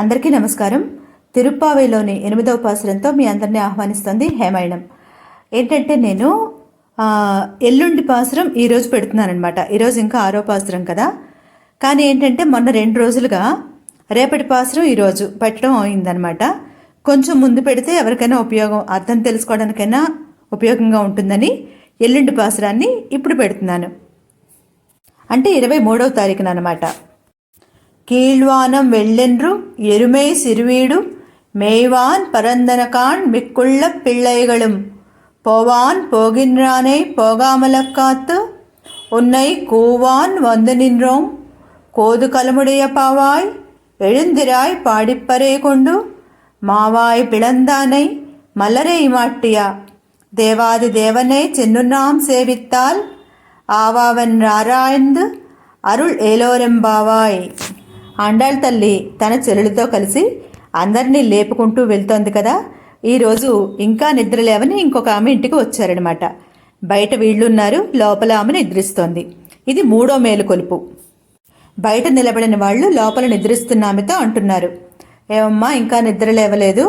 అందరికీ నమస్కారం. తిరుప్పావేలోని ఎనిమిదవ పాసురంతో మీ అందరినీ ఆహ్వానిస్తుంది హేమాయణం. ఏంటంటే నేను ఎల్లుండి పాసురం ఈరోజు పెడుతున్నానమాట ఈరోజు ఇంకా ఆరో పాసురం కదా. కానీ ఏంటంటే మొన్న రెండు రోజులుగా రేపటి పాసురం ఈరోజు పెట్టడం అయిందనమాట కొంచెం ముందు పెడితే ఎవరికైనా ఉపయోగం అర్థం తెలుసుకోవడానికైనా ఉపయోగంగా ఉంటుందని ఎల్లుండి పాసురాన్ని ఇప్పుడు పెడుతున్నాను. అంటే ఇరవై మూడవ తారీఖున అనమాట கீழ்வானம் வெள்ளென்றும் எருமை சிறுவீடும் மேய்வான் பரந்தனகான் மிக்குள்ள பிள்ளைகளும். போவான் போகின்றானே போகாமலக்காத்து உன்னை கூவான் வந்து நின்றோம். கோது கலமுடைய பாவாய் எழுந்திராய் பாடிப்பரே கொண்டு மாவாய் பிளந்தானை மலரை மாட்டியா. தேவாதி தேவனை சென்னுண்ணாம் சேவித்தால் ஆவாவன் ஆராய்ந்து அருள் ஏலோரெம்பாவாய். ఆండాళ్ళ తల్లి తన చెల్లెలతో కలిసి అందరినీ లేపుకుంటూ వెళ్తోంది కదా. ఈరోజు ఇంకా నిద్ర లేవని ఇంకొక ఆమె ఇంటికి వచ్చారనమాట బయట వీళ్ళున్నారు లోపల ఆమె నిద్రిస్తోంది. ఇది మూడో మేలుకొలుపు బయట నిలబడిన వాళ్ళు లోపల నిద్రిస్తున్న ఆమెతో అంటున్నారు. ఏమమ్మా ఇంకా నిద్ర లేవలేదు.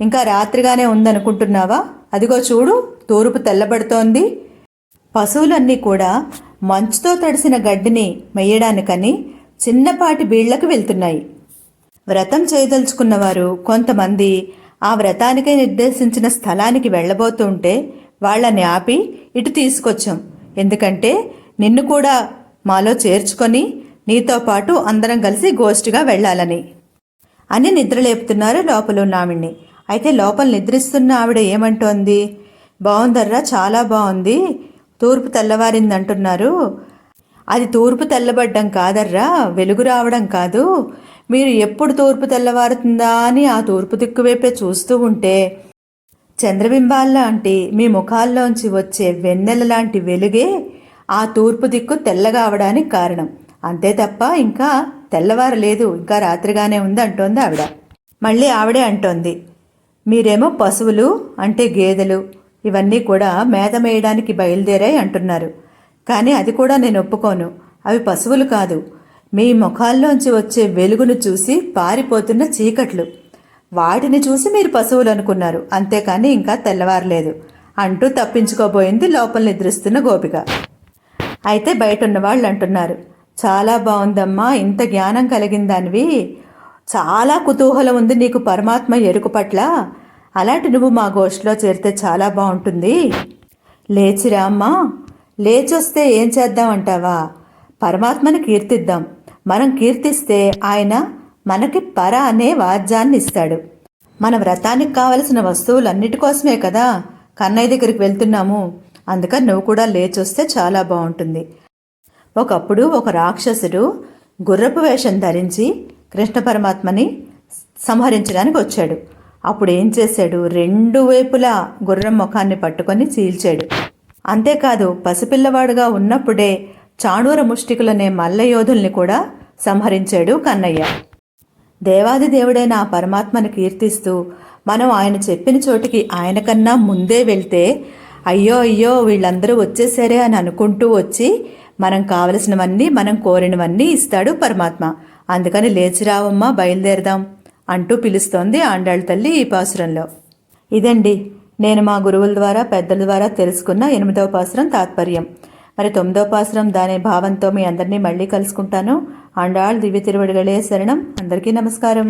ఇంకా రాత్రిగానే ఉందనుకుంటున్నావా? అదిగో చూడు తూర్పు తెల్లబడుతోంది. పశువులన్నీ కూడా మంచుతో తడిసిన గడ్డిని మెయ్యడానికని చిన్నపాటి బీళ్ళకు వెళ్తున్నాయి. వ్రతం చేయదలుచుకున్నవారు కొంతమంది ఆ వ్రతానికై నిర్దేశించిన స్థలానికి వెళ్ళబోతుంటే వాళ్ళని ఆపి ఇటు తీసుకొచ్చాం. ఎందుకంటే నిన్ను కూడా మాలో చేర్చుకొని నీతో పాటు అందరం కలిసి గోష్ఠిగా వెళ్ళాలని. అని నిద్రలేపుతున్నారు లోపల ఉన్న ఆవిడ్ని. అయితే లోపల నిద్రిస్తున్న ఆవిడ ఏమంటోంది? బాగుందర్రా చాలా బాగుంది తూర్పు తెల్లవారింది అంటున్నారు అది తూర్పు తెల్లబడ్డం కాదర్రా వెలుగు రావడం కాదు. మీరు ఎప్పుడు తూర్పు తెల్లవారుతుందా అని ఆ తూర్పు దిక్కు వైపే చూస్తూ ఉంటే చంద్రబింబాల్లాంటి మీ ముఖాల్లోంచి వచ్చే వెన్నెల లాంటి వెలుగే ఆ తూర్పు దిక్కు తెల్లగా అవడానికి కారణం. అంతే తప్ప ఇంకా తెల్లవారలేదు ఇంకా రాత్రిగానే ఉంది అంటోంది ఆవిడ. మళ్ళీ ఆవిడే అంటోంది మీరేమో పశువులు అంటే గేదెలు ఇవన్నీ కూడా మేత మేయడానికి బయలుదేరాయి అంటున్నారు. కానీ అది కూడా నేను ఒప్పుకోను. అవి పశువులు కాదు. మీ ముఖాల్లోంచి వచ్చే వెలుగును చూసి పారిపోతున్న చీకట్లు. వాటిని చూసి మీరు పశువులు అనుకున్నారు. అంతేకాని ఇంకా తెల్లవారలేదు. అంటూ తప్పించుకోబోయింది లోపల నిద్రిస్తున్న గోపిక. అయితే బయట ఉన్న వాళ్ళు అంటున్నారు చాలా బాగుందమ్మా ఇంత జ్ఞానం కలిగిందానివి. చాలా కుతూహలం ఉంది నీకు పరమాత్మ ఎరుకు పట్ల. అలాంటి నువ్వు మా గోష్ఠిలో చేరితే చాలా బాగుంటుంది లేచిరా అమ్మా లేచొస్తే ఏం చేద్దాం అంటావా పరమాత్మని కీర్తిద్దాం. మనం కీర్తిస్తే ఆయన మనకి పర అనే వాద్యాన్ని ఇస్తాడు మన వ్రతానికి కావలసిన వస్తువులన్నిటి కోసమే కదా కన్నయ్య దగ్గరికి వెళ్తున్నాము. అందుకని నువ్వు కూడా లేచొస్తే చాలా బాగుంటుంది. ఒకప్పుడు ఒక రాక్షసుడు గుర్రపు వేషం ధరించి కృష్ణ పరమాత్మని సంహరించడానికి వచ్చాడు. అప్పుడు ఏం చేశాడు? రెండు వైపులా గుర్రం ముఖాన్ని పట్టుకొని చీల్చాడు. అంతేకాదు పసిపిల్లవాడుగా ఉన్నప్పుడే చాణూర ముష్టికులనే మల్లయోధుల్ని కూడా సంహరించాడు కన్నయ్య. దేవాది దేవుడైన ఆ పరమాత్మను కీర్తిస్తూ మనం ఆయన చెప్పిన చోటికి ఆయన కన్నా ముందే వెళ్తే అయ్యో అయ్యో వీళ్ళందరూ వచ్చేసారే అని అనుకుంటూ వచ్చి మనం కావలసినవన్నీ మనం కోరినవన్నీ ఇస్తాడు పరమాత్మ. అందుకని లేచిరావమ్మా బయలుదేరదాం అంటూ పిలుస్తోంది ఆండాళ్ళ తల్లి ఈ పాసురంలో. ఇదండి నేను మా గురువుల ద్వారా పెద్దల ద్వారా తెలుసుకున్న ఎనిమిదవ పాసురం తాత్పర్యం. మరి తొమ్మిదవ పాసురం దాని భావంతో మీ అందరినీ మళ్ళీ కలుసుకుంటాను. ఆండాళ్ దివ్య తిరువడిగలే శరణం. అందరికీ నమస్కారం.